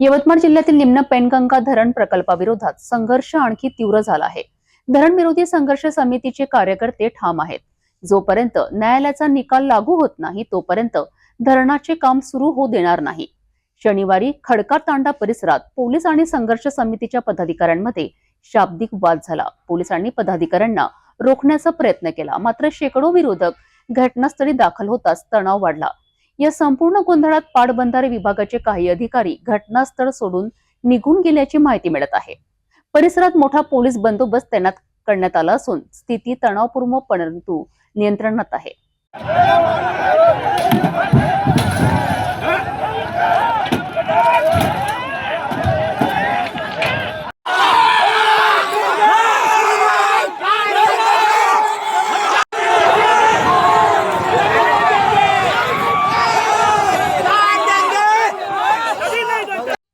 यवतमाळ जिल्ह्यातील निम्न पेनगंगा धरण प्रकल्पाविरोधात संघर्ष आणखी तीव्र झाला आहे. धरण विरोधी संघर्ष समितीचे कार्यकर्ते ठाम आहेत. जोपर्यंत न्यायालयाचा निकाल लागू होत नाही तोपर्यंत धरणाचे काम सुरू होऊ देणार नाही. शनिवारी खडका तांडा परिसरात पोलीस आणि संघर्ष समितीच्या पदाधिकाऱ्यांमध्ये शाब्दिक वाद झाला. पोलिसांनी पदाधिकाऱ्यांना रोखण्याचा प्रयत्न केला. मात्र शेकडो विरोधक घटनास्थळी दाखल होताच तणाव वाढला. या संपूर्ण गोंधळात पाटबंधारे विभागाचे काही अधिकारी घटनास्थळ सोडून निघून गेल्याची माहिती मिळत आहे. परिसरात मोठा पोलीस बंदोबस्त तैनात करण्यात आला असून स्थिती तणावपूर्ण परंतु नियंत्रणात आहे.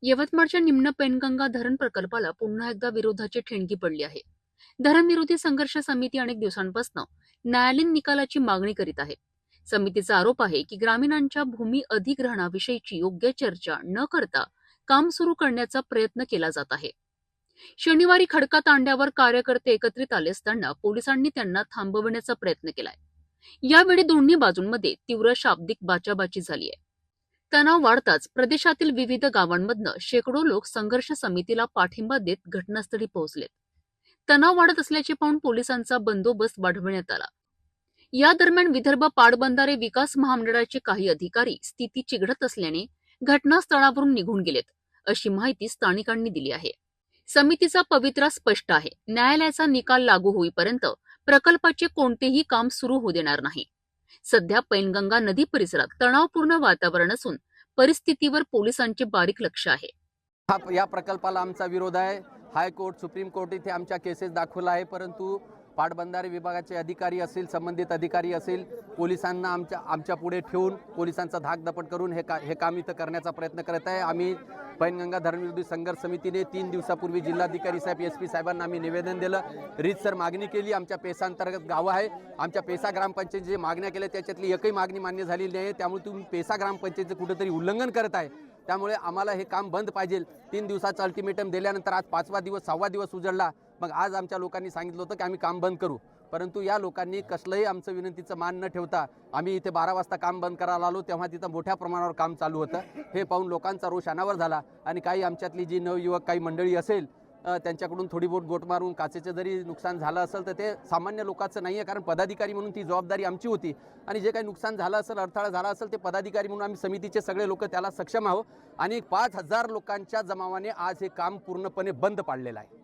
यवतमाळच्या निम्न पेनगंगा धरण प्रकल्पाला पुन्हा एकदा विरोधाची ठिणगी पडली आहे. धरणविरोधी संघर्ष समिती अनेक दिवसांपासून न्यायालयीन निकालाची मागणी करीत आहे. समितीचा आरोप आहे की ग्रामीणांच्या भूमी अधिग्रहणाविषयीची योग्य चर्चा न करता काम सुरू करण्याचा प्रयत्न केला जात आहे. शनिवारी खडका तांड्यावर कार्यकर्ते एकत्रित आले असताना पोलिसांनी त्यांना थांबवण्याचा प्रयत्न केलाय. यावेळी दोन्ही बाजूंमध्ये तीव्र शाब्दिक बाचाबाची झाली आहे तणाव वाढताच प्रदेशातील विविध गावांमधनं शेकडो लोक संघर्ष समितीला पाठिंबा देत घटनास्थळी पोहोचलेत. तणाव वाढत असल्याचे पाहून पोलिसांचा बंदोबस्त वाढवण्यात आला. या दरम्यान विदर्भ पाटबंधारे विकास महामंडळाचे काही अधिकारी स्थिती चिघडत असल्याने घटनास्थळावरून निघून गेलेत अशी माहिती स्थानिकांनी दिली आहे. समितीचा पवित्रा स्पष्ट आहे न्यायालयाचा निकाल लागू होईपर्यंत प्रकल्पाचे कोणतेही काम सुरू होऊ देणार नाही. सध्या पैनगंगा नदी परिसरात तणावपूर्ण वातावरण असून परिस्थितीवर पोलिसांचे बारीक लक्ष आहे. हा या प्रकल्पाला आमचा विरोध आहे. हायकोर्ट सुप्रीम कोर्ट इथे आमच्या केसेस दाखवला आहे परंतु पाटबंधारे विभागाचे अधिकारी असतील संबंधित अधिकारी असेल पोलिसांना आमच्या आमच्या पुढे ठेवून पोलिसांचा धाकदपट करून हे का हे काम इथं करण्याचा प्रयत्न करत आहे. आम्ही पैनगंगा धरणविरोधी संघर्ष समितीने तीन दिवसापूर्वी जिल्हाधिकारी साहेब एस पी साहेबांना आम्ही निवेदन दिलं. रीतसर मागणी केली आमच्या पेसांतर्गत गावं आहे. आमच्या पेसा ग्रामपंचायत जे मागण्या केल्या त्याच्यातली एकही मागणी मान्य झालेली नाही आहे. त्यामुळे तुम्ही पेसा ग्रामपंचायतीचं कुठेतरी उल्लंघन करत आहे. त्यामुळे आम्हाला हे काम बंद पाहिजे. तीन दिवसाचं अल्टिमेटम दिल्यानंतर आज पाचवा दिवस सहावा दिवस उजळला. मग आज आमच्या लोकांनी सांगितलं होतं की आम्ही काम बंद करू. परंतु या लोकांनी कसलंही आमचं विनंतीचं मान न ठेवता आम्ही इथे बारा वाजता काम बंद करायला आलो तेव्हा तिथं मोठ्या प्रमाणावर काम चालू होतं. हे पाहून लोकांचा रोष अनावर झाला आणि काही आमच्यातली जी नवयुवक काही मंडळी असेल त्यांच्याकडून थोडी बोट गोट मारून काचेचं जरी नुकसान झालं असेल तर ते सामान्य लोकांचं नाही आहे कारण पदाधिकारी म्हणून ती जबाबदारी आमची होती. आणि जे काही नुकसान झालं असेल अडथळा झाला असेल ते पदाधिकारी म्हणून आम्ही समितीचे सगळे लोक त्याला सक्षम आहोत. आणि पाच हजार लोकांच्या जमावाने आज हे काम पूर्णपणे बंद पाडलेलं आहे.